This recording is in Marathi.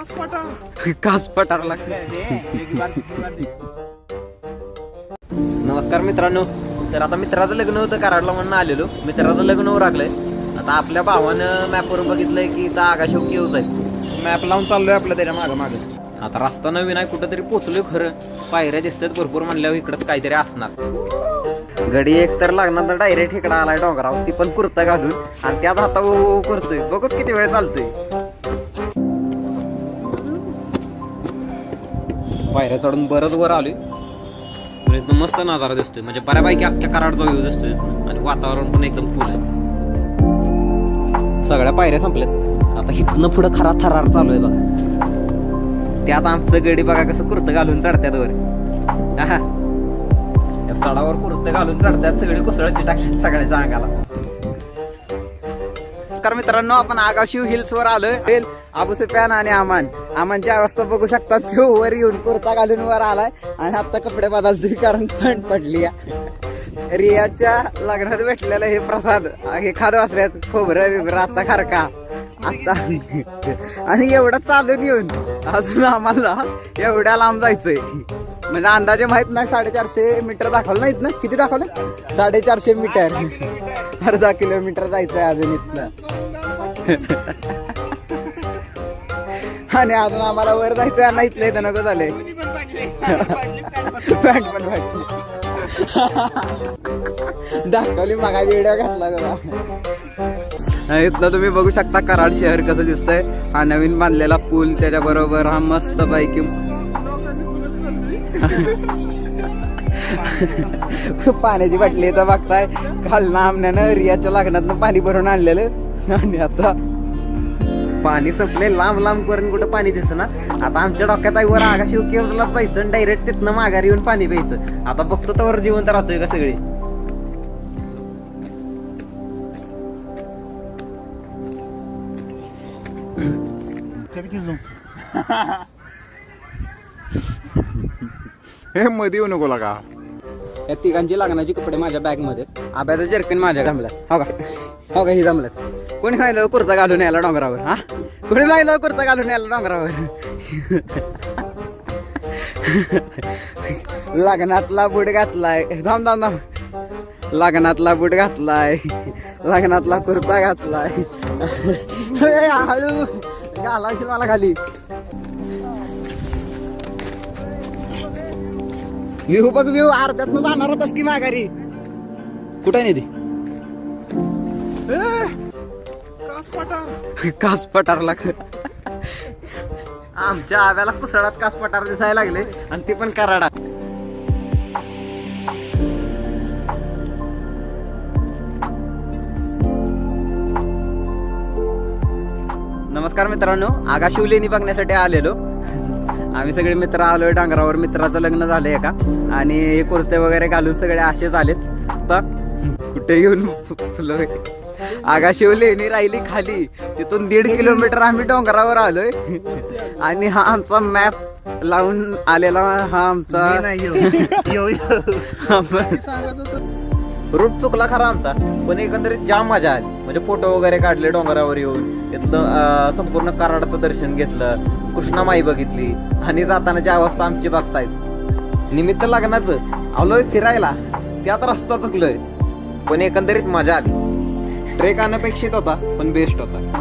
कास पटारला नमस्कार मित्रांनो. तर आता मित्राचं लग्न होतं कराडला म्हणून आलेलो. मित्राचं लग्न उरागलंय आता आपल्या भावानं मॅपवर बघितलंय की इथं आगाशोक येऊच आहेत मॅप लावून चाललोय आपल्या त्याच्या मागं मागं. आता रस्ता नवीन आहे कुठंतरी पोचलोय खरं. पायऱ्या दिसतात भरपूर म्हणल्यावर इकडंच काहीतरी असणार. गडी एक तर लागणार तर डायरेक्ट इकडं आलाय डोंगराव ती पण कुर्ता घालून आणि त्यात हाता ओ करतोय. बघूच किती वेळ चालतोय. पायऱ्या चढून बरंच वर आलोय. तर एकदम मस्त नजारा दिसतोय. म्हणजे बऱ्यापैकी अख्ख्या कराडचा व्ह्यू दिसतोय. आणि वातावरण पण एकदम कूल आहे. सगळ्या पायऱ्या संपल्यात. आता इथनं पुढं खरा थरार चालू आहे बघा. त्यात आमचं गडी बघा कसं कुर्त घालून चढत्यात वर. त्या चढावर कुर्त घालून चढत्यात सगळे कुसळची टाकतात सगळ्याच्या अंगाला नमस्कार मित्रांनो आपण आगाशिव हिल्स वर आलोय. हिल, अबू सुफियान आणि अमान. अमानच्या अवस्था बघू शकता तो वर येऊन कुर्ता घालून वर आलाय आणि आता कपडे बदलतोय कारण थंड पडली रियाच्या लग्नात भेटलेलं हे प्रसाद हे खाद वाचल्यात खोबरं बिबरं आता खारका. आता आणि एवढं चालून येऊन अजून आम्हाला एवढ्या लांब जायचंय. म्हणजे अंदाजे माहीत नाही साडेचारशे मीटर दाखवलं नाहीत ना किती दाखवलं? साडेचारशे मीटर. अर्धा किलोमीटर जायचंय अजून इथनं. आणि अजून आम्हाला वर जायचंय ना इथलं इथं नको झाले. पॅन्ट पण वाटली दाखवली मागाची व्हिडिओ घातला त्याला इथलं तुम्ही बघू शकता कराड शहर कसं दिसतंय. हा नवीन बांधलेला पूल त्याच्याबरोबर हा मस्त पैकी पाण्याची बाटली इथं बघताय. काल ना आमण्यानं रियाच्या लग्नातनं पाणी भरून आणलेलं. आणि आता पाणी संपले लांब लांब करून कुठं पाणी दिसत ना आता आमच्या डोक्यात आहे वर आगाशी केवजला जायचं डायरेक्ट तिथनं माघारी येऊन पाणी प्यायचं. आता बघतो तर जिवंत राहतोय का सगळे? हे मध्ये येऊ नको लागा. या तिघांची लागण्याचे कपडे माझ्या बॅगमध्ये. आब्याचं जर्किन माझ्या जमल्यात हो का? हो का? ही जमल्यात. कोणी सांगितलं कुर्ता घालून यायला डोंगरावर हा? कोणी सांगितलं कुर्ता घालून यायला डोंगरावर? लग्नातला बूट घातलाय. थांब थांब थांब. लग्नातला बूट घातलाय. लग्नातला कुर्ता घातलाय. हळू. घालावशील मला खाली. व्ह्यू बघ व्ह्यू. अर्ध्यात जाणार होतास की माघारी? कुठे नाही ती कास पटारला आमच्या आव्याला कुसळात कास पटार दिसायला लागले आणि ते पण कराडा. नमस्कार मित्रांनो आगा शिवलेनी बघण्यासाठी आलेलो. आम्ही सगळे मित्र आलोय डांगरावर. मित्राचं लग्न झालंय का आणि हे कुर्ते वगैरे घालून सगळे असेच आलेत तर कुठे येऊन पोचलोय आगा शिवलेनी राहिली खाली. तिथून दीड किलोमीटर आम्ही डोंगरावर आलोय. आणि हा आमचा मॅप लावून आलेला हा आमचा रूट चुकला खरा आमचा पण एकंदरीत जाम मजा आली. म्हणजे फोटो वगैरे काढले डोंगरावर येऊन इथलं संपूर्ण कराडाचं दर्शन घेतलं कृष्णामाई बघितली आणि जातानाची अवस्था आमची बघतायत. निमित्त लग्नाचं आलोय फिरायला त्यात रस्ता चुकलोय पण एकंदरीत मजा आली. ट्रेक अनपेक्षित होता पण बेस्ट होता.